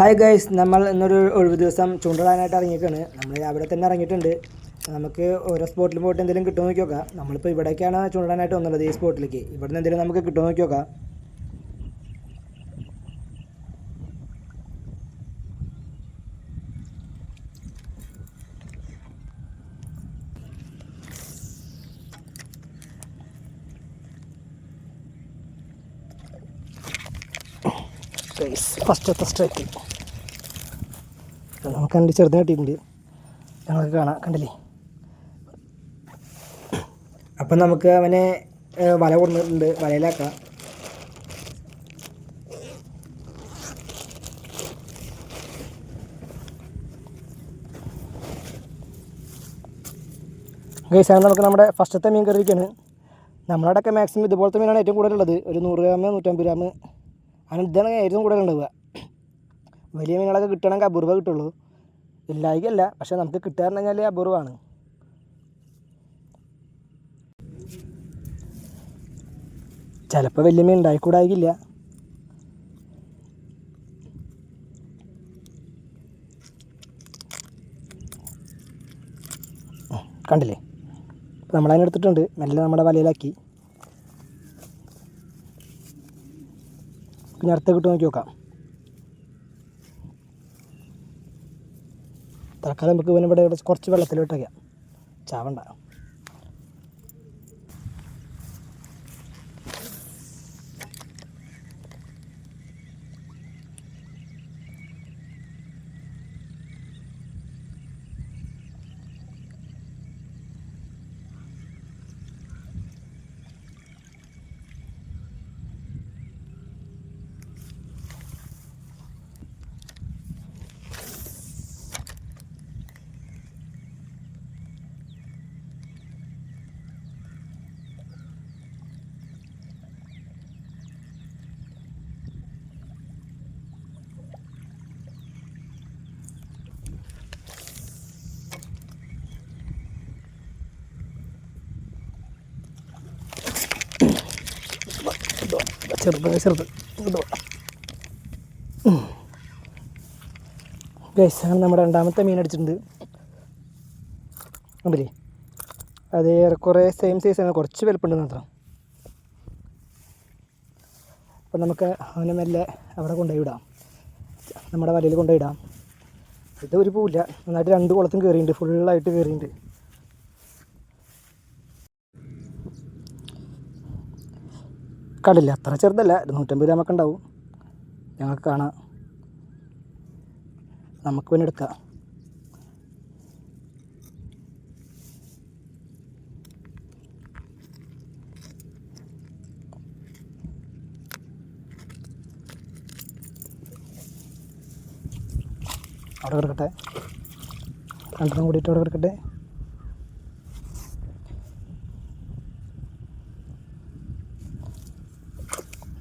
Hi guys നമ്മൾ ഇന്നൊരു ഒഴിവ് ദിവസം ചൂണ്ടിടാനായിട്ട് ഇറങ്ങിയേക്കാണ്. നമ്മൾ അവിടെ തന്നെ ഇറങ്ങിയിട്ടുണ്ട്. നമുക്ക് ഓരോ സ്പോട്ടിലും പോയിട്ട് എന്തെങ്കിലും കിട്ടുമോ നോക്കി നോക്കാം നമ്മളിപ്പോൾ ഇവിടേക്കാണ് ചൂണ്ടിടാനായിട്ട് വന്നുള്ളത് ഈ സ്പോട്ടിലേക്ക് ഇവിടെ നിന്ന് എന്തെങ്കിലും നമുക്ക് കിട്ടുമോ നോക്കി നോക്കാം ഫസ്റ്റ് ഫസ്റ്റത്തെ സ്ട്രൈക്ക് ചെറുതിനെ കിട്ടിയിട്ടുണ്ട് ഞങ്ങൾക്ക് കാണാം. കണ്ടില്ലേ? അപ്പം നമുക്ക് അവനെ വല കൊടുത്തിട്ടുണ്ട്. വലയിലാക്കാം. ഗൈസാണ് നമുക്ക് നമ്മുടെ ഫസ്റ്റത്തെ മീൻ കറിയൊക്കെയാണ് നമ്മളവിടെയൊക്കെ മാക്സിമം ഇതുപോലത്തെ മീനാണ് ഏറ്റവും കൂടുതലുള്ളത്. ഒരു നൂറ് ഗ്രാം നൂറ്റമ്പത് ഗ്രാം അങ്ങനെ ഇതാണ് ഏറ്റവും കൂടുതലുണ്ടാവുക വലിയ മീനുകളൊക്കെ കിട്ടണമെങ്കിൽ അപൂർവ കിട്ടുള്ളൂ. ഇല്ലായികല്ല പക്ഷെ നമുക്ക് കിട്ടാന്ന് പറഞ്ഞാൽ അപൂർവമാണ്. ചിലപ്പോൾ വലിയ മീൻ ഉണ്ടായിക്കൂടായില്ല കണ്ടില്ലേ? നമ്മളതിനെ എടുത്തിട്ടുണ്ട്. മെല്ലെ നമ്മുടെ വലയിലാക്കി. പിന്നെ അടുത്ത കിട്ടും നോക്കി നോക്കാം. തൽക്കാലം നമുക്ക് ഇവനെ ഇവിടെ കുറച്ച് വെള്ളത്തിലോട്ട് വയ്ക്കാം വേണം ചെറുത് ചെറുത് ഇങ്ങോട്ട് വേണം ഗൈസാണ് നമ്മുടെ രണ്ടാമത്തെ മീൻ അടിച്ചിട്ടുണ്ട്. ഉണ്ടല്ലേ അത് ഏറെക്കുറെ സെയിം സൈസാണ് കുറച്ച് വലുപ്പുണ്ട് മാത്രം. അപ്പം നമുക്ക് അവനെ മെല്ലെ അവിടെ കൊണ്ടുപോയി വിടാം നമ്മുടെ വലയിൽ കൊണ്ടുപോയി ഇടാം ഇത് ഒരു പൂവില്ല. നന്നായിട്ട് രണ്ട് കുളത്തും കയറിയിട്ടുണ്ട് ഫുള്ളായിട്ട് കയറിയിട്ടുണ്ട് കണ്ടില്ല. അത്ര ചെറുതല്ല. നൂറ്റമ്പത് ഗ്രാമൊക്കെ ഉണ്ടാവും. ഞങ്ങൾക്ക് കാണാം. നമുക്ക് പിന്നെ എടുക്കാം. അവിടെ കിടക്കട്ടെ. രണ്ടെണ്ണം കൂടിയിട്ട് അവിടെ കിടക്കട്ടെ.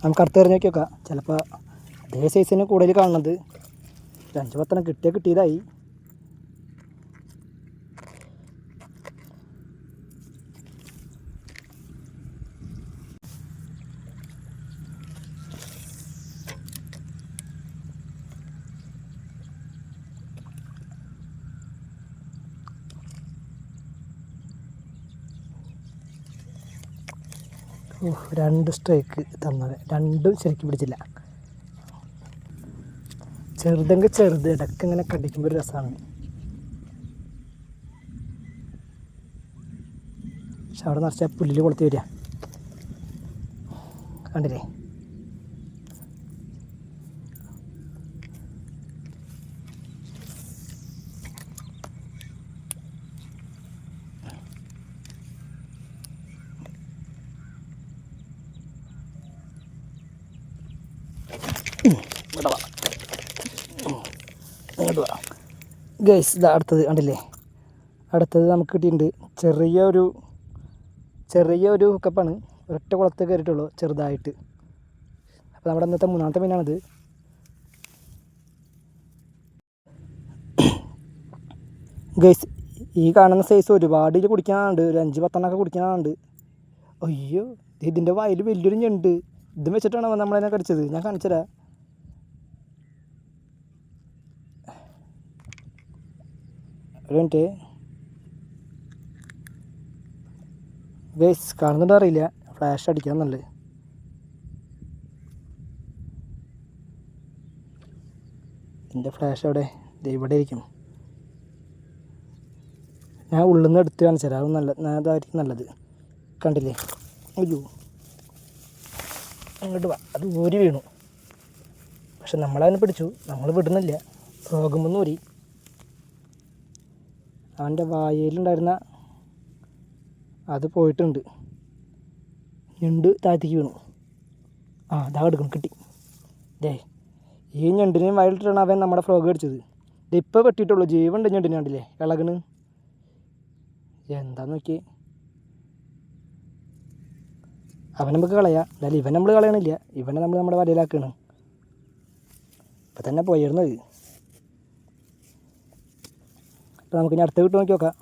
നമുക്ക് അടുത്ത് എറിഞ്ഞ് നോക്കി നോക്കാം. ചിലപ്പോൾ അതേ സൈസിന് കൂടുതൽ കാണുന്നത്. അഞ്ച് പത്തെണ്ണം കിട്ടിയാൽ കിട്ടിയതായി. രണ്ട് സ്ട്രൈക്ക് തന്നത്. രണ്ടും ശരിക്കും പിടിച്ചില്ല. ചെറുതെങ്കിൽ ചെറുത് ഇടയ്ക്ക് ഇങ്ങനെ കടിക്കുമ്പോൾ ഒരു രസമാണ് പക്ഷെ അവിടെ നിറച്ചാൽ പുല്ലിൽ കൊളുത്തി വരിക. കണ്ടില്ലേ? ഗൈസ് ഇതാ അടുത്തത് കണ്ടില്ലേ? അടുത്തത് നമുക്ക് കിട്ടിയിട്ടുണ്ട് ചെറിയ ഒരു ചെറിയ ഒരു ഹുക്കപ്പാണ് ഒരൊറ്റ കുളത്ത് കയറിയിട്ടുള്ളൂ ചെറുതായിട്ട്. അപ്പോൾ നമ്മുടെ ഇന്നത്തെ മൂന്നാമത്തെ മീനാണിത്. ഗൈസ് ഈ കാണുന്ന സൈസ് ഒരുപാട് ഇതിൽ കുടിക്കാനുണ്ട് ഒരു അഞ്ച് പത്തെണ്ണമൊക്കെ കുടിക്കാനുണ്ട് അയ്യോ ഇതിന്റെ വായിൽ വലിയൊരു ഞണ്ട്. ഇതും വെച്ചിട്ടാണ് നമ്മളതിനെ കടിച്ചത്? ഞാൻ കാണിച്ചുതരാം. മിനിറ്റ് ഗൈസ് കാണുന്നുണ്ടോ അറിയില്ല. ഫ്ലാഷ് അടിക്കാൻ നല്ലത് എന്റെ ഫ്ലാഷ് അവിടെ ഇവിടെ ഇരിക്കും. ഞാൻ ഉള്ളിൽ നിന്ന് എടുത്ത് കാണിച്ചു തരാം. നല്ല അതായിരിക്കും നല്ലത്. കണ്ടില്ലേ? അയ്യോ. അങ്ങോട്ട് വാ. അത് ഊരി വീണു. പക്ഷെ നമ്മളതിനെ പിടിച്ചു. നമ്മൾ വിടുന്നില്ല. രോഗമൊന്നും ഊരി. അവന്റെ വായയിലുണ്ടായിരുന്ന അത് പോയിട്ടുണ്ട്. ഞണ്ട് താഴ്ത്തിക്ക് വീണു. ആ അതാ എടുക്കണം കിട്ടി. ദേ ഈ ഞണ്ടിനെയും വയലിട്ടിട്ടാണ് അവൻ നമ്മുടെ ഫ്രോഗ് അടിച്ചത് ഇത് ഇപ്പോൾ വെട്ടിയിട്ടുള്ളൂ ജീവുണ്ട് ഞണ്ടിനെ കണ്ടില്ലേ? ഇളകണ്. എന്താ നോക്കി അവൻ നമുക്ക് കളയാം. അല്ലാതെ ഇവൻ നമ്മൾ കളയണില്ല. ഇവനെ നമ്മൾ നമ്മുടെ വലയിലാക്കണം. ഇപ്പം തന്നെ പോയിരുന്നത് അപ്പം നമുക്ക് ഇനി അടുത്ത വീട്ട് നോക്കി നോക്കാം.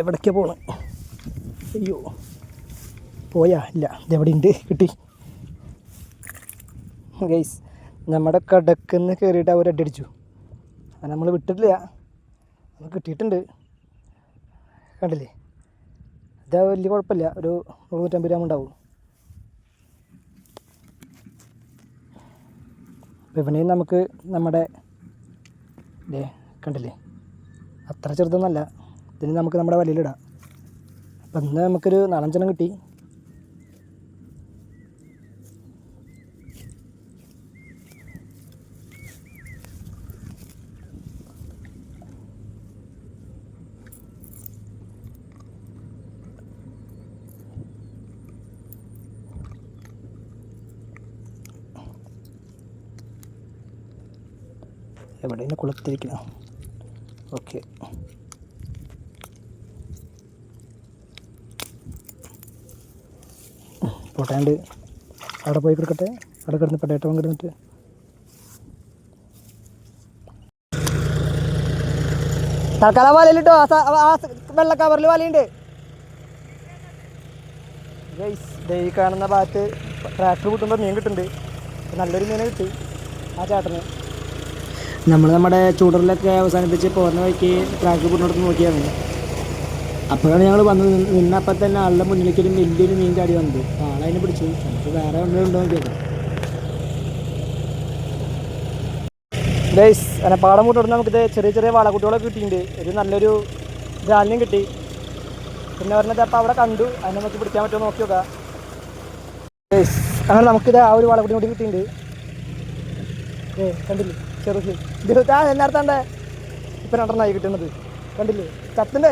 എവിടേക്കാണ് പോണ്? അയ്യോ പോയാ ഇല്ല ഇതെവിടെ ഉണ്ട് കിട്ടി. ഗൈസ് നമ്മുടെ കടക്കെന്ന് കയറിയിട്ട് അവർ അടിച്ചു അത് നമ്മൾ വിട്ടിട്ടില്ല. നമ്മൾ കിട്ടിയിട്ടുണ്ട്. കണ്ടില്ലേ? ഇത് വലിയ കുഴപ്പമില്ല. ഒരു നൂറ്റമ്പത് ഗ്രാം ഉണ്ടാവും. അപ്പോൾ ഇവനെയും നമുക്ക് നമ്മുടെ ദേ കണ്ടില്ലേ? അത്ര ചെറുതൊന്നല്ല. ഇതിന് നമുക്ക് നമ്മുടെ വലയിലിടാം അപ്പം ഇന്ന് നമുക്കൊരു നാലഞ്ചെണ്ണം കിട്ടി. എവിടെ? കുളത്തിരിക്കണം? ഓക്കെ. പോട്ടാണ്ട് അവിടെ പോയി കൊടുക്കട്ടെ? അവിടെ കിടന്ന് പെട്ടേറ്റവും കിടന്നിട്ട് തൽക്കാലം വലയിലിട്ടോ ആ വെള്ള കവറിൽ വലയുണ്ട്. ഈ കാണുന്ന ഭാഗത്ത് ട്രാക്ടർ കൂട്ടുമ്പോൾ മീൻ കിട്ടുന്നുണ്ട്. നല്ലൊരു മീനെ കിട്ടി ആ ചേട്ടന്. നമ്മൾ നമ്മുടെ ചൂടറിലൊക്കെ അവസാനിപ്പിച്ച് പോകുന്ന വഴിക്ക് ട്രാക്ക് കൂട്ടിനടുത്ത് നോക്കിയാണ് അപ്പോഴാണ് ഞങ്ങൾ വന്ന് നിന്നപ്പം തന്നെ ആളുടെ മുന്നിലേക്ക് ഒരു വലിയൊരു മീൻ ചാടി വന്നത്. ആളതിനെ പിടിച്ചു. നമുക്ക് വേറെ ഉണ്ടോ നോക്കിയത് ഗൈസ് അങ്ങനെ പാടം കൂട്ടോട് നമുക്കിത് ചെറിയ ചെറിയ വാളക്കുട്ടികളൊക്കെ കിട്ടിയിട്ടുണ്ട്. ഒരു നല്ലൊരു ധാന്യം കിട്ടി. പിന്നെ പറഞ്ഞത് അപ്പോൾ അവിടെ കണ്ടു. അതിനെ നമുക്ക് പിടിക്കാൻ പറ്റുമോ നോക്കി നോക്കാം. അങ്ങനെ നമുക്കിത് ആ ഒരു വാളക്കുട്ടി കൂടി കിട്ടിയിട്ടുണ്ട്. ഓ കണ്ടില്ലേ? ചെറുത് ആ നേരത്താണ്ടേ ഇപ്പം രണ്ടെണ്ണമായി കിട്ടുന്നത്. കണ്ടില്ലേ? ചത്തിന്റെ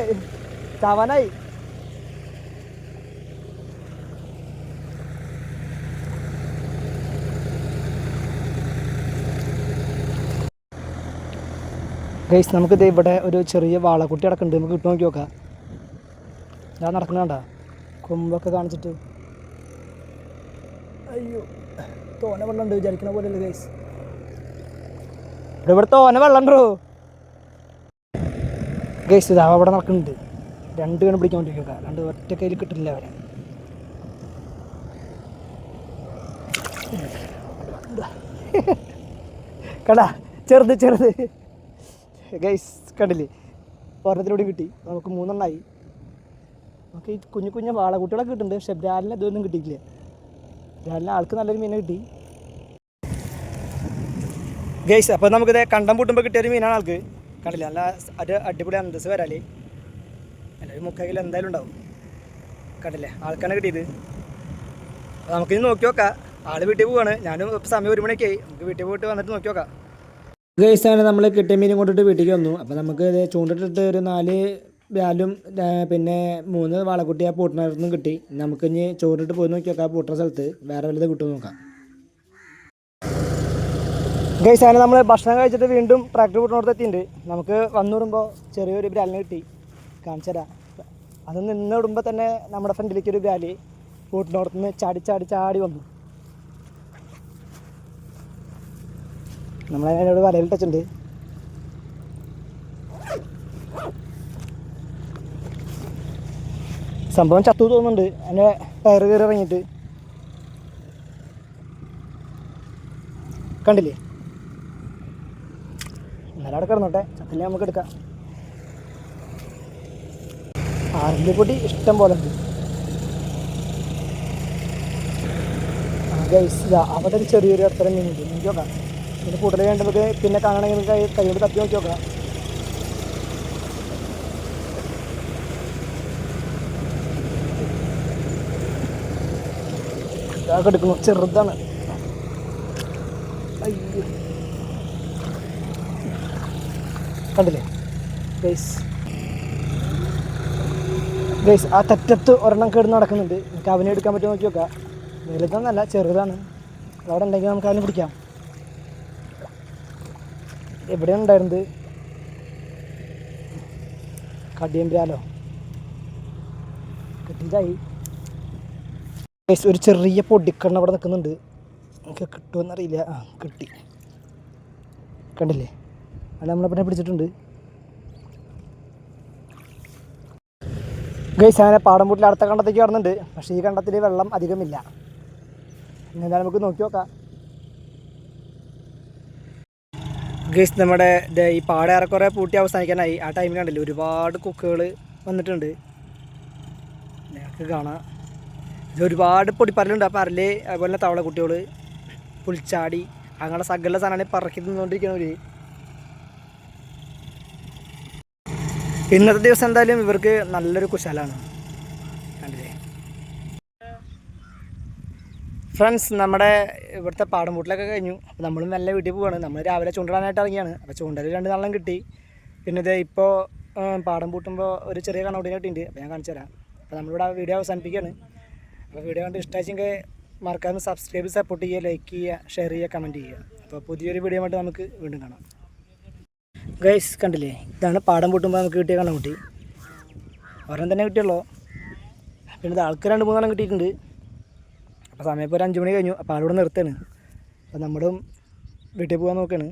ചാവാനായി. ഗൈസ് ദേ ഇവിടെ ഒരു ചെറിയ വാളക്കുട്ടി അടക്കുന്നുണ്ട്. നമുക്ക് ഇട്ട് നോക്കി നോക്കാം. ഞാൻ നടക്കണ കണ്ട? കൊമ്പൊക്കെ കാണിച്ചിട്ട്. അയ്യോ തോന വെള്ളമുണ്ട് വിചാരിക്കണ പോലെയല്ലേ ഗൈസ് ഇവിടെ ഇവിടെ തോന വെള്ളം ഉണ്ടോ ഗൈസ് ഇതാ അവിടെ നടക്കുന്നുണ്ട്. രണ്ട് കണ്ണ് പിടിക്കാൻ വേണ്ടി രണ്ട് ഒറ്റ കയ്യിൽ കിട്ടില്ല അവരെ കടാ ചെറുത് ചെറുത്. ഗൈസ് കണ്ടില്ലേ? ഒരെണ്ണത്തിലൂടെ കിട്ടി. നമുക്ക് മൂന്നെണ്ണമായി നമുക്ക് ഈ കുഞ്ഞു കുഞ്ഞു വാളക്കുട്ടികളൊക്കെ കിട്ടുന്നുണ്ട്. പക്ഷെ ബ്രാലിന് ഇതൊന്നും കിട്ടിയിട്ടില്ല. ബ്രാലിന് ആൾക്ക് നല്ലൊരു മീനെ കിട്ടി. ഗൈസ് അപ്പോൾ നമുക്കിത് കണ്ടം പൂട്ടുമ്പോൾ കിട്ടിയൊരു മീനാണ് ആൾക്ക്. കണ്ടില്ല? നല്ല അത് അടിപൊളി അന്തസ് ഒരു മുക്കാൽ കിലോ എന്തായാലും ഉണ്ടാവും. കണ്ടില്ലേ? ആൾക്കാണ് കിട്ടിയത്. അപ്പോൾ നമുക്കിനി നോക്കി നോക്കാം. ആൾ വീട്ടിൽ പോവാണ്. ഞാനും ഇപ്പോൾ സമയം ഒരു മണിയൊക്കെ ആയി. നമുക്ക് വീട്ടിൽ പോയിട്ട് വന്നിട്ട് നോക്കി നോക്കാം. ഗൈസാണ് നമ്മൾ കിട്ടിയ മീനും കൊണ്ടിട്ട് വീട്ടിലേക്ക് വന്നു. അപ്പോൾ നമുക്ക് ഇത് ചൂണ്ടിട്ടിട്ട് ഒരു നാല് വ്യാലും പിന്നെ മൂന്ന് വാളക്കുട്ടി ആ പൂട്ടിനടുത്തുനിന്ന് കിട്ടി. നമുക്ക് ഇനി ചോറിട്ട് പോയി നോക്കി നോക്കാം പൂട്ടുന്ന സ്ഥലത്ത്. വേറെ വലുത് കിട്ടുമെന്ന് നോക്കാം. ഗൈസ് അങ്ങനെ നമ്മൾ ഭക്ഷണം കഴിച്ചിട്ട് വീണ്ടും ട്രാക്ടർ വീട്ടിനോടത്ത് എത്തിയിട്ടുണ്ട് നമുക്ക് വന്നു വിടുമ്പോൾ ചെറിയൊരു ബ്രാലിന് കിട്ടി. കാണിച്ചു അത് നിന്ന് വിടുമ്പോൾ തന്നെ നമ്മുടെ ഫ്രണ്ടിലേക്ക് ഒരു ബ്രാലി വീട്ടിനോടത്തുനിന്ന് ചാടി ചാടി ചാടി വന്നു. നമ്മളതിനോട് വലയിലിട്ടുണ്ട് സംഭവം ചത്തു തോന്നുന്നുണ്ട്. എന്റെ ടയർ കയറി ഇറങ്ങിയിട്ട്. കണ്ടില്ലേ? അവിടെ കിടന്നോട്ടെ. ചത്തില്ലേ നമുക്ക് എടുക്കാം. ആറിന്റെ പൊടി ഇഷ്ടം പോലെ ഉണ്ട്. അവിടെ ഒരു ചെറിയൊരു അത്തരം മീനുണ്ട് നോക്കി നോക്കാം. പിന്നെ കൂടുതൽ വേണ്ട പിന്നെ കാണണമെങ്കിൽ കൈ കൈ കൊണ്ട് തപ്പി നോക്കി നോക്കാം. എടുക്കുന്നു ചെറുതാണ് അയ്യോ കണ്ടില്ലേ? ഗൈസ് ഗൈസ് ആ തെറ്റത്ത് ഒരെണ്ണം കേട് നടക്കുന്നുണ്ട്. നമുക്ക് അവനെ എടുക്കാൻ പറ്റുമോ നോക്കി നോക്കാം. വലുതെന്നല്ല ചെറുതാണ്. അവിടെ ഉണ്ടെങ്കിൽ നമുക്ക് അവനെ പിടിക്കാം. എവിടെയാണ് ഉണ്ടായിരുന്നത്? കടിയമ്പ്രാലോ? കിട്ടിയതായി. ഗൈസ് ഒരു ചെറിയ പൊടിക്കണ്ണ അവിടെ നിൽക്കുന്നുണ്ട്. എനിക്ക് കിട്ടുമെന്നറിയില്ല ആ കിട്ടി. കണ്ടില്ലേ? അത് നമ്മളെ പിടിച്ചിട്ടുണ്ട്. ഗൈസ് അങ്ങനെ പാടംപൂട്ടിൽ അടുത്ത കണ്ടത്തേക്ക് കടന്നുണ്ട് പക്ഷേ ഈ കണ്ടത്തിൽ വെള്ളം അധികമില്ല. എന്തായാലും നമുക്ക് നോക്കി നോക്കാം. ഗൈസ് നമ്മുടെ ഈ പാടം ഏറെക്കുറെ പൂട്ടി അവസാനിക്കാനായി. ആ ടൈമിൽ കണ്ടില്ലേ ഒരുപാട് കുക്കുകൾ വന്നിട്ടുണ്ട്. നിങ്ങൾക്ക് കാണാം. ഇത് ഒരുപാട് പൊടിപ്പരലുണ്ട്. ആ പരൽ അതുപോലെ തന്നെ തവളക്കുട്ടികൾ പുൽച്ചാടി അങ്ങനെ സകല സാധനമാണ് പറക്കി തിന്നുകൊണ്ടിരിക്കുന്നവർ ഇന്നത്തെ ദിവസം എന്തായാലും ഇവർക്ക് നല്ലൊരു കുശാലാണ് കണ്ടില്ലേ? ഫ്രണ്ട്സ് നമ്മുടെ ഇവിടുത്തെ പാടംപൂട്ടിലൊക്കെ കഴിഞ്ഞു. അപ്പോൾ നമ്മളും നല്ല വീട്ടിൽ പോവാണ്. നമ്മൾ രാവിലെ ചൂണ്ടിടാനായിട്ട് ഇറങ്ങിയാണ്. അപ്പോൾ ചൂണ്ടൽ രണ്ട് നാളം കിട്ടി. പിന്നെ ഇത് ഇപ്പോൾ പാടം പൂട്ടുമ്പോൾ ഒരു ചെറിയ കണ്ണോട്ടിനെ കിട്ടിയിട്ടുണ്ട് അപ്പോൾ ഞാൻ കാണിച്ചു തരാം. അപ്പോൾ നമ്മളിവിടെ വീഡിയോ അവസാനിപ്പിക്കുകയാണ്. അപ്പോൾ വീഡിയോ കണ്ട് ഇഷ്ടമാച്ചെങ്കിൽ മറക്കാതെ സബ്സ്ക്രൈബ് സപ്പോർട്ട് ചെയ്യുക ലൈക്ക് ചെയ്യുക ഷെയർ ചെയ്യുക കമന്റ് ചെയ്യുക. അപ്പോൾ പുതിയൊരു വീഡിയോ ആയിട്ട് നമുക്ക് വീണ്ടും കാണാം. ഗൈസ് കണ്ടില്ലേ? ഇതാണ് പാടം പൊട്ടുമ്പോൾ നമുക്ക് കിട്ടിയ കണ്ണുകുട്ടി. ഒരെണ്ണം തന്നെ കിട്ടിയുള്ളൂ. പിന്നെ ഇത് ആൾക്ക് രണ്ട് മൂന്നെണ്ണം കിട്ടിയിട്ടുണ്ട്. അപ്പോൾ സമയം ഇപ്പോൾ ഒരു അഞ്ച് മണി കഴിഞ്ഞു. അപ്പോൾ ആളിവിടെ നിർത്തുകയാണ്. അപ്പോൾ നമ്മളും വീട്ടിൽ പോകാൻ നോക്കുകയാണ്.